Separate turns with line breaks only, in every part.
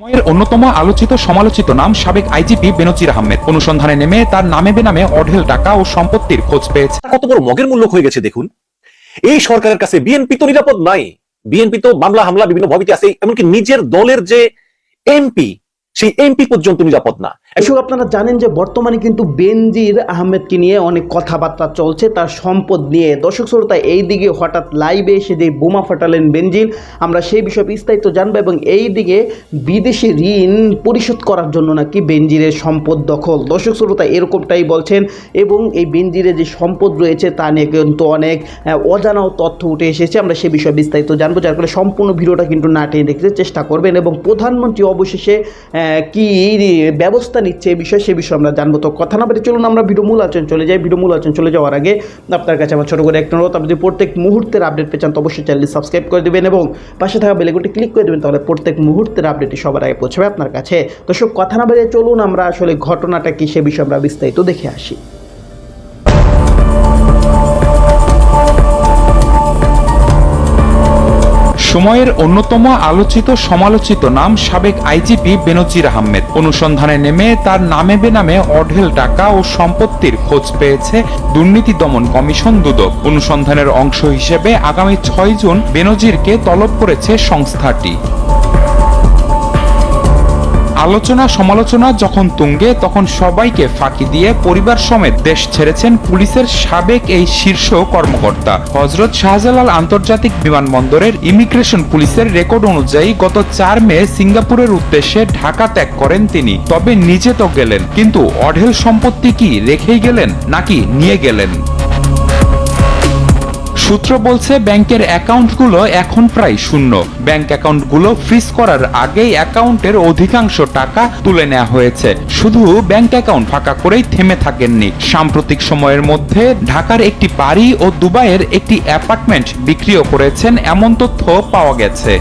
সময়ের অন্যতম আলোচিত সমালোচিত নাম সাবেক আইজিপি বেনজির আহমেদ। অনুসন্ধানে নেমে তার নামে বেনামে অঢেল টাকা ও সম্পত্তির খোঁজ পেয়েছে।
কত বড় মগের মূল্য হয়ে গেছে দেখুন। এই সরকারের কাছে বিএনপি তো নিরাপদ নাই। বিএনপি তো মামলা, হামলা, বিভিন্ন ভবিতে আছে, এমনকি নিজের দলের যে এমপি সেই এমপি পর্যন্ত নিরাপদ না।
দর্শক আপনারা জানেন যে বর্তমানে কিন্তু বেনজির আহমেদকে নিয়ে অনেক কথাবার্তা চলছে, তার সম্পদ নিয়ে। দর্শক শ্রোতা এই দিকে হঠাৎ লাইভে এসে যে বোমা ফাটালেন বেনজির, আমরা সেই বিষয়ে বিস্তারিত জানব এবং এই দিকে বিদেশি ঋণ পরিশোধ করার জন্য নাকি বেনজিরের সম্পদ দখল। দর্শক শ্রোতা, এরকমটাই বলছেন এবং এই বেনজিরের যে সম্পদ রয়েছে তা নিয়ে কিন্তু অনেক অজানাও তথ্য উঠে এসেছে। আমরা সে বিষয়ে বিস্তারিত জানব, যার ফলে সম্পূর্ণ ভিডিওটা কিন্তু না টেনে দেখতে চেষ্টা করবেন এবং প্রধানমন্ত্রী অবশেষে কি ব্যবস্থা নিচ্ছে এই বিষয়ে সে বিষয়ে আমরা জানব। তো কথা না বলে চলুন, আমরা ভিডিও মূল আলোচনা চলে যাই। ভিডিও মূল আলোচনা চলে যাওয়ার আগে আপনার কাছে আমার ছোটো করে একটা অনুরোধ। আপনি প্রত্যেক মুহূর্তের আপডেট পেয়ে চান, তো অবশ্যই চ্যানেলটি সাবস্ক্রাইব করে দেবেন এবং পাশে থাকা বেলেগুটি ক্লিক করে দেবেন, তাহলে প্রত্যেক মুহূর্তের আপডেটই সবার আগে পৌঁছবে আপনার কাছে। তো সব কথা না বেরিয়ে চলুন, আমরা আসলে ঘটনাটা কী সে বিষয়ে আমরা বিস্তারিত দেখে আসি।
সময়ের অন্যতম আলোচিত সমালোচিত নাম সাবেক আইজিপি বেনজির আহমেদ। অনুসন্ধানে নেমে তার নামে বেনামে অঢেল টাকা ও সম্পত্তির খোঁজ পেয়েছে দুর্নীতি দমন কমিশন দুদক। অনুসন্ধানের অংশ হিসেবে আগামী ছয় জুন বেনজিরকে তলব করেছে সংস্থাটি। আলোচনা সমালোচনা যখন তুঙ্গে, তখন সবাইকে ফাঁকি দিয়ে পরিবার সমেত দেশ ছেড়েছেন পুলিশের সাবেক এই শীর্ষ কর্মকর্তা। হজরত শাহজালাল আন্তর্জাতিক বিমানবন্দরের ইমিগ্রেশন পুলিশের রেকর্ড অনুযায়ী গত চার মে সিঙ্গাপুরের উদ্দেশ্যে ঢাকা ত্যাগ করেন তিনি। তবে নিজে তো গেলেন, কিন্তু অঢেল সম্পত্তি কি রেখেই গেলেন নাকি নিয়ে গেলেন? সূত্র বলছে, ব্যাংকের অ্যাকাউন্টগুলো এখন প্রায় শূন্য। ব্যাংক অ্যাকাউন্টগুলো ফ্রিজ করার আগেই অ্যাকাউন্টের অধিকাংশ টাকা তুলে নেওয়া হয়েছে। শুধু ব্যাংক অ্যাকাউন্ট ফাঁকা করেই থেমে থাকেননি। সাম্প্রতিক সময়ের মধ্যে ঢাকার একটি বাড়ি ও দুবাইয়ের একটি অ্যাপার্টমেন্ট বিক্রিও করেছেন, এমন তথ্য পাওয়া গেছে।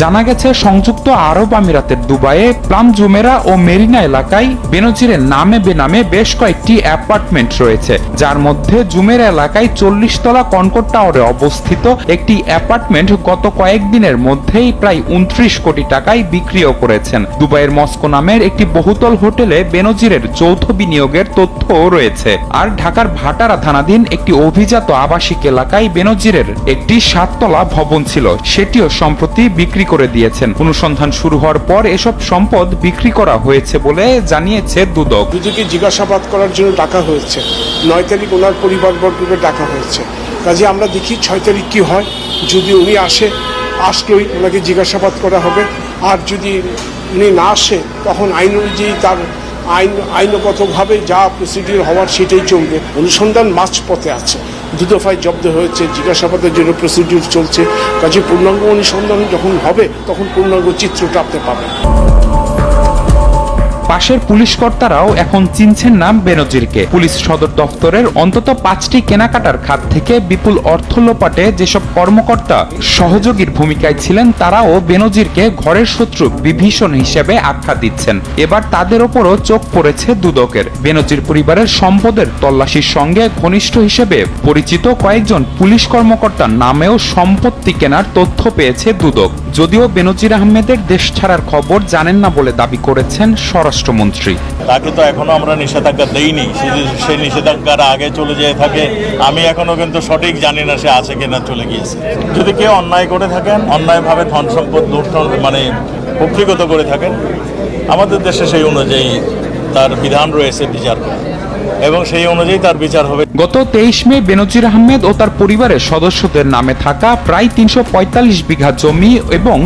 জানা গেছে, সংযুক্ত আরব আমিরাতের দুবাইয়ে প্লাম জুমেরা ও মেরিনা এলাকায় বেনজিরের নামে বেনামে বেশ কয়েকটি অ্যাপার্টমেন্ট রয়েছে। যার মধ্যে জুমেরা এলাকায় চল্লিশ তলা কনকট টাওয়ারে অবস্থিত একটি অ্যাপার্টমেন্ট গত কয়েকদিনের মধ্যেই প্রায় উনত্রিশ কোটি টাকায় বিক্রিও করেছেন। দুবাইয়ের মস্কো নামের একটি বহুতল হোটেলে বেনজিরের যৌথ বিনিয়োগের তথ্যও রয়েছে। আর ঢাকার ভাটারা থানাধীন একটি অভিজাত আবাসিক এলাকায় বেনজিরের একটি সাততলা ভবন ছিল, সেটিও সম্প্রতি বিক্রি করে দিয়েছেন। অনুসন্ধান শুরু হওয়ার পর এসব সম্পদ বিক্রি করা হয়েছে বলে জানিয়েছে দুদক।
দুদিকে জিজ্ঞাসাবাদ করার জন্য ডাকা হয়েছে। নয় তারিখ ওনার পরিবারবর্গকে ডাকা হয়েছে। কাজে আমরা দেখি ছয় তারিখ কী হয়। যদি উনি আসে, আসলেই ওনাকে জিজ্ঞাসাবাদ করা হবে। আর যদি উনি না আসে, তখন আইন অনুযায়ী তার আইন আইনগতভাবে যা প্রসিডিউর হওয়ার সেটাই চলবে। অনুসন্ধান মাঝ পথে আছে। দুদফায় জব্দ হয়েছে, জিজ্ঞাসাবাদের জন্য প্রসিডিউর চলছে। কাজে পূর্ণাঙ্গ অনুসন্ধান যখন হবে, তখন পূর্ণাঙ্গ চিত্রটা আপনি পাবেন।
পাশের পুলিশ কর্তারাও এখন চিনছেন নাম বেনজিরকে। পুলিশ সদর দফতরের অন্তত পাঁচটি কেনাকাটার খাত থেকে বিপুল অর্থ লোপাটে যেসব কর্মকর্তা সহযোগীর ভূমিকায় ছিলেন, তারাও বেনজিরকে ঘরের শত্রু বিভীষণ হিসেবে আখ্যা দিচ্ছেন। এবার তাদের ওপরও চোখ পড়েছে দুদকের। বেনজির পরিবারের সম্পদের তল্লাশির সঙ্গে ঘনিষ্ঠ হিসেবে পরিচিত কয়েকজন পুলিশ কর্মকর্তার নামেও সম্পত্তি কেনার তথ্য পেয়েছে দুদক। যদিও বেনজির আহমেদের দেশ ছাড়ার খবর জানেন না বলে দাবি করেছেন স্বরাষ্ট্রমন্ত্রী।
তাকে তো এখনও আমরা নিষেধাজ্ঞা দেইনি। সেই নিষেধাজ্ঞার আগে চলে যেয়ে থাকে আমি এখনও কিন্তু সঠিক জানি না সে আছে কিনা চলে গিয়েছে। যদি কেউ অন্যায় করে থাকেন অন্যায়ভাবে ধন সম্পদ লুণ্ঠন মানে কক্ষিগত করে থাকেন আমাদের দেশে সেই অনুযায়ী তার বিধান রয়েছে বিচার। এবং সেই অনুযায়ী তার বিচার হবে।
গত তেইশ মে বেনজির আহমেদ ও তার পরিবারের সদস্যদের নামে থাকা প্রায় তিনশো পঁয়তাল্লিশ বিঘা জমি এবং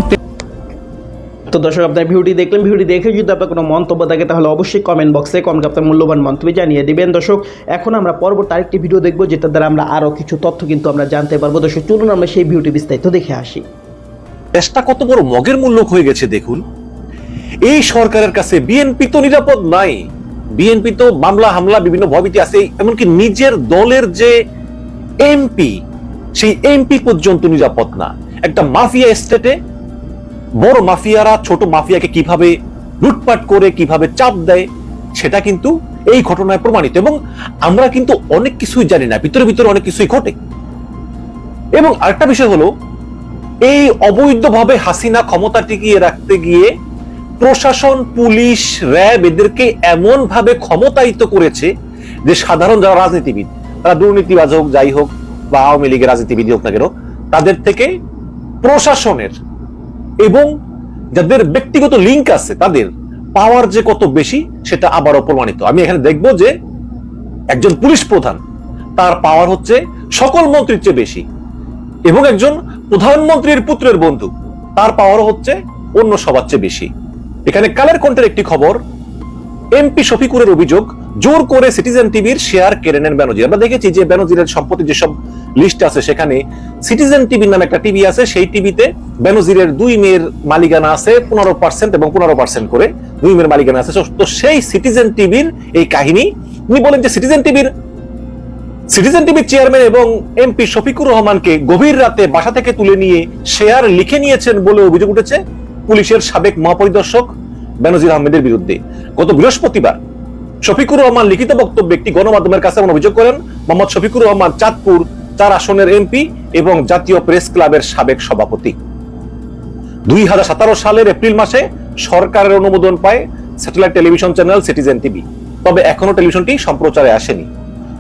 তো দর্শক, আপনার ভিডিওটি দেখলেন, ভিডিওটি দেখে যদি আপনার কোনো মন্তব্য থাকে, তাহলে অবশ্যই কমেন্ট বক্সে কমেন্ট আপনার মূল্যবান মন্তব্য জানিয়ে দিবেন। দর্শক, এখন আমরা পরবর্তী আরেকটি ভিডিও দেখব যেটা দ্বারা আমরা আরও কিছু তথ্য কিন্তু আমরা জানতে পারব। দর্শক, চলুন আমরা সেই ভিডিওটি বিস্তারিত দেখে আসি।
দেশটা কত বড় মগের মূল্য হয়ে গেছে, দেখুন। এই সরকারের কাছে বিএনপি তো নিরাপদ নাই। বিএনপি তো মামলা, হামলা, বিভিন্ন ভবিতে আছে, এমনকি নিজের দলের যে এমপি সেই এমপি পর্যন্ত নিরাপদ না। একটা মাফিয়া স্টেটে বড় মাফিয়ারা, ছোট মাফিয়াকে কীভাবে লুটপাট করে, কীভাবে চাপ দেয়, সেটা কিন্তু এই ঘটনায় প্রমাণিত। এবং আমরা কিন্তু অনেক কিছুই জানি না, ভিতরে ভিতরে অনেক কিছুই ঘটে। এবং আরেকটা বিষয় হলো, এই অবৈধভাবে হাসিনা ক্ষমতা টিকিয়ে রাখতে গিয়ে প্রশাসন, পুলিশ, র্যাব এদেরকে এমন ভাবে ক্ষমতায়িত করেছে যে সাধারণ যারা রাজনীতিবিদ, তারা দুর্নীতিবাজ হোক, যাই হোক, বা আওয়ামী লীগের রাজনীতিবিদ হোক না কেন, তাদের থেকে প্রশাসনের এবং যাদের ব্যক্তিগত লিঙ্ক আছে তাদের পাওয়ার যে কত বেশি সেটা আবারও প্রমাণিত। আমি এখানে দেখব যে একজন পুলিশ প্রধান, তার পাওয়ার হচ্ছে সকল মন্ত্রীর চেয়ে বেশি এবং একজন প্রধানমন্ত্রীর পুত্রের বন্ধু, তার পাওয়ার হচ্ছে অন্য সবার চেয়ে বেশি। এখানে কালের কণ্ঠের একটি খবর এমপি শফিকুরের অভিযোগ, জোর করে সিটিজেন টিভির শেয়ার কেড়ে নেন ব্যানজির আমরা দেখেছি যে ব্যানজিরের সম্পত্তি যেসব লিস্ট আছে সেখানে সিটিজেন টিভির নামে একটা টিভি আছে, সেই টিভিতে বেনজিরের দুই মেয়ের মালিকানা আছে পনেরো পার্সেন্ট এবং পনেরো পার্সেন্ট করে দুই মেয়ের মালিকানা আছে। তো সেই সিটিজেন টিভির এই কাহিনী, উনি বলেন যে সিটিজেন টিভির সিটিজেন টিভির চেয়ারম্যান এবং এমপি শফিকুর রহমানকে গভীর রাতে বাসা থেকে তুলে নিয়ে শেয়ার লিখে নিয়েছেন বলে অভিযোগ উঠেছে। পুলিশের সাবেক মহাপরিদর্শক বেনজির আহমেদের বিরুদ্ধে। গত বৃহস্পতিবার শফিকুর রহমান লিখিত বক্তব্যে একটি গণমাধ্যমের কাছে এমন অভিযোগ করেন, মোহাম্মদ শফিকুর রহমান চাঁদপুর চার আসনের এমপি এবং জাতীয় প্রেস ক্লাবের সাবেক সভাপতি। দুই হাজার সতেরো সালের এপ্রিল মাসে সরকারের অনুমোদন পায় satellite television channel citizen TV. তবে এখনও টেলিভিশনটি সম্প্রচারে আসেনি।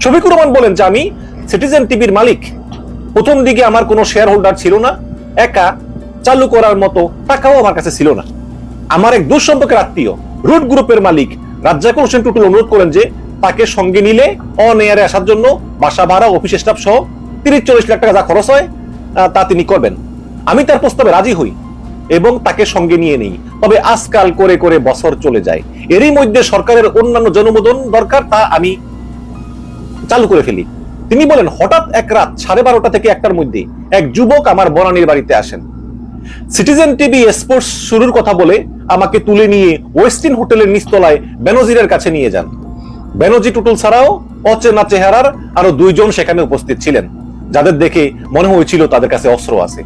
শফিকুর রহমান বলেন যে, আমি সিটিজেন টিভির মালিক। প্রথম দিকে আমার কোনো শেয়ার হোল্ডার ছিল না। একা চালু করার মতো টাকাও আমার কাছে ছিল না। আমার এক দুঃসম্পর্কের আত্মীয়, রুট গ্রুপের মালিক রাজ্জাকুল হোসেন টুটুল অনুরোধ করেন যে তাকে সঙ্গে নিলে অন এয়ারে আসার জন্য বাসা ভাড়া অফিস স্টাফ সহ তিরিশ চল্লিশ লাখ টাকা যা খরচ হয় তা তিনি করবেন। আমি তার প্রস্তাবে রাজি হই এবং তাকে সঙ্গে নিয়ে নেই। তবে আজকাল করে করে বছর চলে যায়। এরই মধ্যে সরকারের অন্যান্য জনমোদন দরকার তা আমি চালু করে ফেলি। তিনি বলেন, হঠাৎ এক রাত সাড়ে বারোটা থেকে একটার মধ্যে এক যুবক আমার বনানীর বাড়িতে আসেন। সিটিজেন টিভি স্পোর্টস শুরুর কথা বলে আমাকে তুলে নিয়ে ওয়েস্টিন হোটেলের নিচতলায় বেনজিরের কাছে নিয়ে যান। বেনজি টুটুল ছাড়াও অচেনা চেহারার আরও দুইজন সেখানে উপস্থিত ছিলেন, যাদের দেখে মনে হয়েছিল তাদের কাছে অস্ত্র আছে।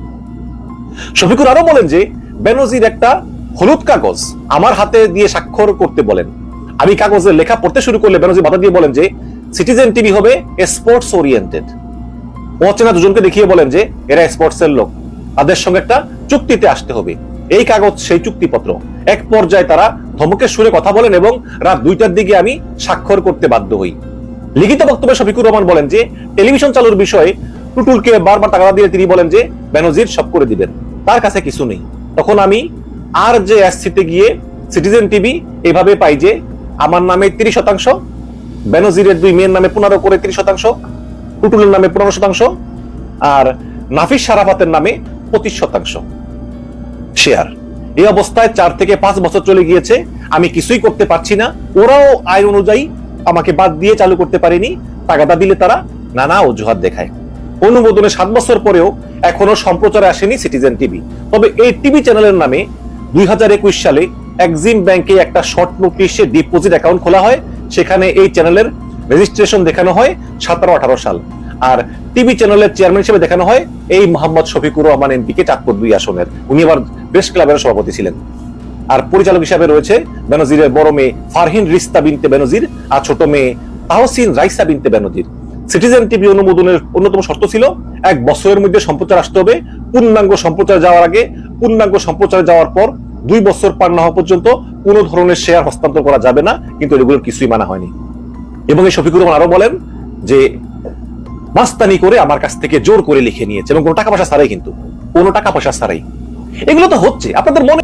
শফিকুর আরও বলেন যে, বেনজির একটা হলুদ কাগজ আমার হাতে দিয়ে স্বাক্ষর করতে বলেন। আমি কাগজের লেখা পড়তে শুরু করলে বেনজির বাধা দিয়ে বলেন যে সিটিজেন টিভি হবে স্পোর্টস ওরিয়েন্টেড অচেনা দুজনকে দেখিয়ে বলেন যে, এরা স্পোর্টস এর লোক। তাদের সঙ্গে একটা চুক্তিতে আসতে হবে। এই কাগজ, সেই চুক্তিপত্র। এক পর্যায়ে তারা ধমকের সুরে কথা বলেন এবং রাত দুইটার দিকে আমি স্বাক্ষর করতে বাধ্য হই। লিখিত বক্তব্যে শফিকুর রহমান বলেন যে, টেলিভিশন চালুর বিষয়ে টুটুলকে বারবার টাকা দিয়ে তিনি বলেন যে, বেনজির সব করে দিবেন। তার কাছে কিছু নেই। তখন আমি আর যে এসসিতে গিয়ে সিটিজেন টিভি এভাবে পাই যে, আমার নামে তিরিশ শতাংশ, বেনজিরের দুই মেয়ের নামে পনেরো করে তিরিশ শতাংশ, টুটুলের নামে পনেরো শতাংশ, আর নাফিস সারাফাতের নামে পঁচিশ শতাংশ। শেয়ার। এই অবস্থায় চার থেকে পাঁচ বছর চলে গিয়েছে, আমি কিছুই করতে পারছি না। ওরাও আইন অনুযায়ী আমাকে বাদ দিয়ে চালু করতে পারেনি, টাকাটা দিলে তারা নানা অজুহাত দেখায়। অনুমোদনে সাত বছর পরেও এখনও সম্প্রচারে আসেনি সিটিজেন টিভি তবে এই টিভি চ্যানেলের নামে দুই হাজার একুশ সালে এক্সিম ব্যাংকে একটা শর্ট নোটিশে ডিপোজিট অ্যাকাউন্ট খোলা হয়। সেখানে এই চ্যানেলের রেজিস্ট্রেশন দেখানো হয় সতেরো আঠারো সাল। আর টিভি চ্যানেলের চেয়ারম্যান হিসেবে দেখানো হয় এই মোহাম্মদ শফিকুর রহমান এমপিকে চাঁদপুর দুই আসনের। উনি আবার প্রেস ক্লাবের সভাপতি ছিলেন। আর পরিচালক হিসাবে রয়েছে বেনজিরের বড় মেয়ে ফারহিন রিস্তা বিনতে বেনজির আর ছোট মেয়ে তাহসিন রাইসা বিনতে বেনজির। সিটিজেন টিভি অনুমোদনের অন্যতম শর্ত ছিল, এক বছরের মধ্যে সম্প্রচার আসতে হবে। পূর্ণাঙ্গ সম্প্রচার যাওয়ার আগে, পূর্ণাঙ্গ সম্প্রচার যাওয়ার পর দুই বছর পার না হওয়া পর্যন্ত কোনো ধরনের শেয়ার হস্তান্তর করা যাবে না, কিন্তু এগুলোর কিছুই মানা হয়নি। এবং এই শফিকুর রহমান আরও বলেন যে মাস্তানি করে আমার কাছ থেকে জোর করে লিখে নিয়েছে এবং কোনো টাকা পয়সা ছাড়াই কিন্তু, কোনো টাকা পয়সা ছাড়াই। এগুলো তো হচ্ছে, আপনাদের মনে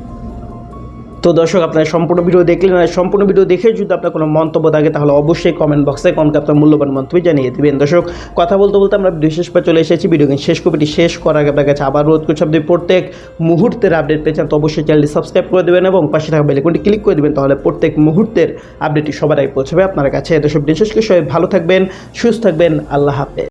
তো দর্শক, আপনারা সম্পূর্ণ ভিডিও দেখলেন আর সম্পূর্ণ ভিডিও দেখে যদি আপনার কোনো মন্তব্য থাকে, তাহলে অবশ্যই কমেন্ট বক্সে কমকে আপনার মূল্যবান মন্তব্য জানিয়ে দেবেন। দর্শক, কথা বলতে বলতে আমরা বিশেষ পর চলে এসেছি। ভিডিও কিন্তু শেষ কপিটি শেষ করার আগে আপনার কাছে আবার রোধ করছি, আপনি প্রত্যেক মুহূর্তের আপডেট পেয়েছেন তো অবশ্যই চ্যানেলটি সাবস্ক্রাইব করে দেবেন এবং পাশে থাকা বেলেকনটি ক্লিক করে দেবেন, তাহলে প্রত্যেক মুহূর্তের আপডেটটি সবার আগে পৌঁছবে আপনার কাছে। দর্শক বিশেষ করে সবাই ভালো থাকবেন, সুস্থ থাকবেন, আল্লাহ হাফেজ।